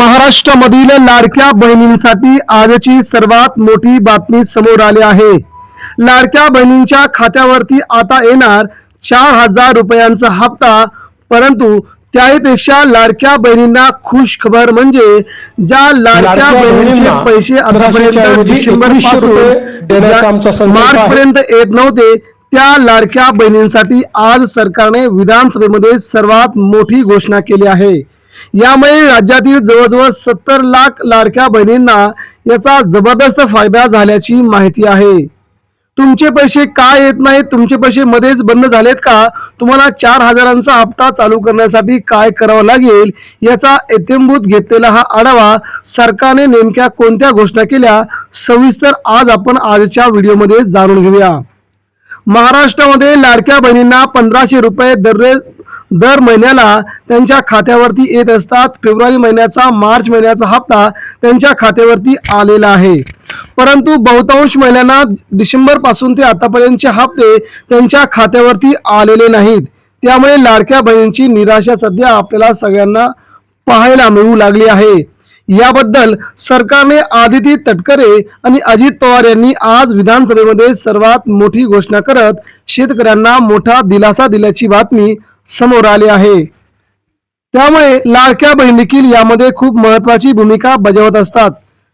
महाराष्ट्रामधील लाडक्या बहिणींसाठी आजची सर्वात मोठी बातमी समोर आली आहे लाडक्या बहिणींच्या खात्यावरती आता येणार चार हजार रुपयांचा हप्ता परंतु त्याहीपेक्षा लाडक्या बहिणींना खुश खबर म्हणजे ज्या लाडक्या बहिणींचे बहिणींना पैसे पंधराशेच्या आतापर्यंत ऐवजी डिसेंबर 2100 रुपये देण्याचा आमचा संकल्प आहे. मार्च पर्यंत येत नव्हते त्या लाडक्या बहिणींसाठी आज सरकारने विधानसभेमध्ये सर्वात मोठी घोषणा केली आहे यामुळे राज्यातील जवळजवळ सत्तर लाख लाडक्या बहिणींना याचा जबरदस्त फायदा झाल्याची माहिती आहे. तुमचे पैसे का येत नाहीत? तुमचे पैसे मध्येच बंद झालेत का? तुम्हाला चार हजारांचा हप्ता चालू करण्यासाठी काय करावं लागेल? याचा इत्यंभूत घेतलेला हा आढावा सरकारने नेमक्या कोणत्या घोषणा केल्या? सविस्तर आज आपण आजच्या व्हिडिओमध्ये जाणून घेऊया. महाराष्ट्रामध्ये लाडक्या बहिणींना पंधराशे रुपये दररोज दर महिन्याला त्यांच्या खात्यावरती येत असतात. फेब्रुवारी महिन्याचा मार्च महिन्याचा हप्ता त्यांच्या खात्यावरती आलेला आहे. परंतु बहुतांश महिलांना डिसेंबरपासून ते आतापर्यंतचे हप्ते त्यांच्या खात्यावरती आलेले नाहीत. त्यामुळे लाडक्या बहिणींची निराशा सध्या आपल्याला सगळ्यांना पाहायला मिळू लागली आहे. याबद्दल सरकारने आदिती तटकरे आणि अजित पवार यांनी आज विधानसभेमध्ये सर्वात मोठी घोषणा करत शेतकऱ्यांना मोठा दिलासा दिल्याची बातमी समोर आले आहे. त्यामुळे लाडक्या बहीण देखील यामध्ये खूप महत्वाची भूमिका बजावत असतात.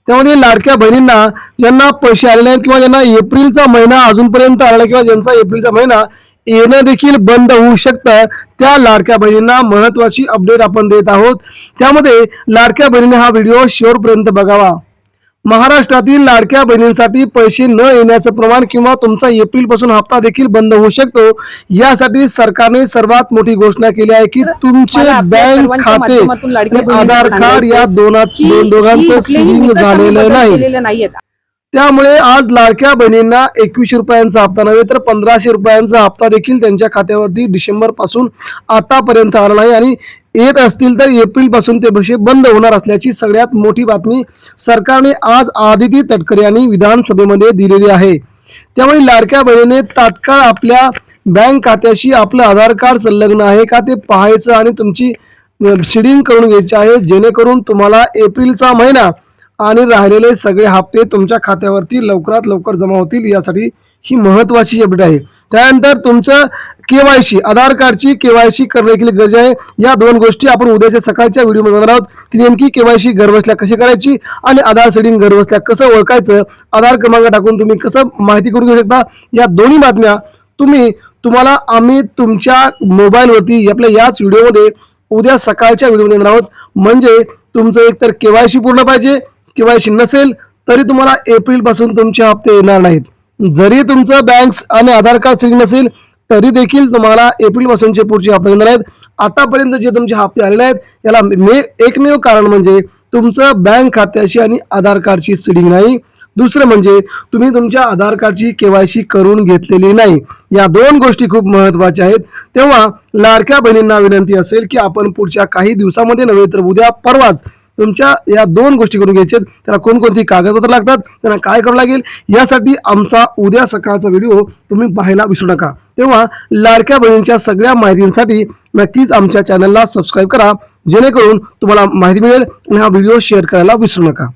त्यामध्ये लाडक्या बहिणींना ज्यांना पैसे आले नाहीत किंवा ज्यांना एप्रिलचा महिना अजूनपर्यंत आला किंवा ज्यांचा एप्रिलचा महिना येणं देखील बंद होऊ शकतं त्या लाडक्या बहिणींना महत्वाची अपडेट आपण देत आहोत. त्यामध्ये लाडक्या बहिणीने हा व्हिडिओ शेवटपर्यंत बघावा. महाराष्ट्रातील लाडक्या बहिणींसाठी पैसे न येण्याचं प्रमाण किंवा तुमचा एप्रिलपासून हप्ता देखील बंद होऊ शकतो यासाठी सरकारने सर्वात मोठी घोषणा केली आहे की तुमचे बँक खाते आधार कार्ड या दोनाच की दोन दोघांचं झालेलं नाही. त्यामुळे आज लाडक्या बहिणींना एकवीसशे रुपयांचा हप्ता नव्हे तर पंधराशे रुपयांचा हप्ता देखील त्यांच्या खात्यावरती डिसेंबरपासून आतापर्यंत आला नाही आणि येत असतील तर एप्रिलपासून ते पैसे बंद होणार असल्याची सगळ्यात मोठी बातमी सरकारने आज आदिती तटकरे यांनी विधानसभेमध्ये दिलेली आहे. त्यामुळे लाडक्या बहिणीने तात्काळ आपल्या बँक खात्याशी आपलं आधार कार्ड संलग्न आहे का ते पाहायचं आणि तुमची शिडिंग करून घ्यायची आहे जेणेकरून तुम्हाला एप्रिलचा महिना आणि राहिलेले सगळे हप्ते तुमच्या खात्यावरती लवकरात लवकर जमा होतील यासाठी ही महत्वाची अपडेट आहे. त्यानंतर तुमचं केवायसी आधार कार्डची केवायसी करणे देखील गरज आहे. या दोन गोष्टी आपण उद्याच्या सकाळच्या व्हिडिओमध्ये बघणार आहोत की नेमकी केवायसी घरबसल्या कशी करायची आणि आधार सेडिंग घरबसल्या कसं ओळखायचं आधार क्रमांक टाकून तुम्ही कसं माहिती करून घेऊ शकता या दोन्ही बातम्या तुम्ही तुम्हाला आम्ही तुमच्या मोबाईलवरती आपल्या याच व्हिडिओमध्ये उद्या सकाळच्या व्हिडिओमध्ये देणार आहोत. म्हणजे तुमचं एकतर केवायसी पूर्ण पाहिजे केवायसी नसेल तरी तुम्हाला एप्रिलपासून तुमचे हप्ते येणार नाहीत. जरी तुमचं बँक आणि आधार कार्ड सिंग नसेल तरी देखील तुम्हाला एप्रिल पासूनचे पुढचे हप्ते येणार आहेत आतापर्यंत जे तुमचे हप्ते आलेले आहेत याला मे एकमेव कारण म्हणजे तुमचं बँक खात्याशी आणि आधार कार्डची सिडिंग नाही. दुसरं म्हणजे तुम्ही तुमच्या आधार कार्डची केवायसी करून घेतलेली नाही. या दोन गोष्टी खूप महत्त्वाच्या आहेत. तेव्हा लाडक्या बहिणींना विनंती असेल की आपण पुढच्या काही दिवसामध्ये नव्हे तर उद्या परवाच तुमच्या या दोन गोष्टी करून घ्यायच्यात त्याला कोणकोणती कागदपत्र लागतात त्यांना काय करावं लागेल यासाठी आमचा उद्या सकाळचा व्हिडिओ तुम्ही पाहायला विसरू नका. तेव्हा लाडक्या बहिणींच्या सगळ्या माहितींसाठी नक्कीच आमच्या चॅनलला सबस्क्राईब करा जेणेकरून तुम्हाला माहिती मिळेल आणि हा व्हिडिओ शेअर करायला विसरू नका.